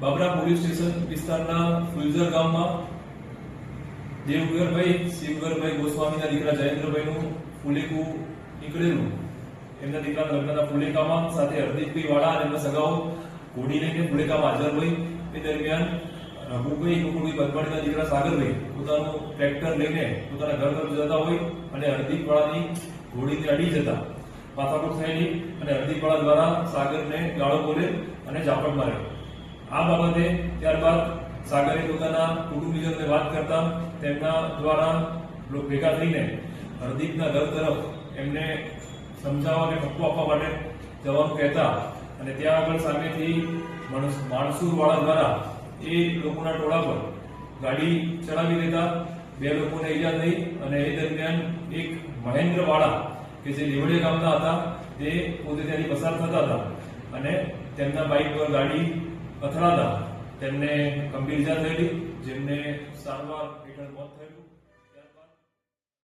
Babra police station વિસ્તારના ફુલઝર ગામમાં દેવગરભાઈ શિવગરભાઈ ગોસ્વામીના દીકરા જયેન્દ્રભાઈનું ફુલેકું નીકળેલું. એમના દીકરા લગ્નના ફુલેકામાં સાથે હરદીપભાઈ વાળા અને એમના સગાઓ ઘોડી લઈને ફુલેકામાં હાજર હોય. એ દરમિયાન રઘુભાઈ કુકુડી બદમાણીના દીકરા સાગરભાઈ પોતાનું ટ્રેક્ટર લઈને પોતાના ઘર તરફ જતા હોય અને હરદીપ વાળાની ઘોડીને અડી જતા. માથાકૂટ થયેલી અને હરદીપ વાળા દ્વારા સાગરને ગાળો બોલે અને ઝાપટ મારે. આ બાબતે ત્યારબાદ સાગરે પોતાના કુટુંબીજનોને વાત કરતા તેમના દ્વારા ભેગા થઈને હરદીપના ઘર તરફ એમને સમજાવવા અને ઠપકો આપવા માટે જવાનું કહેતા અને ત્યાં આગળ સામેથી માણસ- માણસુર દ્વારા એ લોકોના ટોળા પર ગાડી ચડાવી દેતા બે લોકોને ઈજા થઈ અને એ દરમિયાન એક મહેન્દ્રવાળા કે જે લેવડિયા ગામના હતા, તે પોતે ત્યાંથી પસાર થતા હતા અને તેમના બાઇક પર ગાડી અથડાતા તેમને ગંભીર ઇજા થયેલી જેમને સારવાર હેઠળ મોત થયેલું.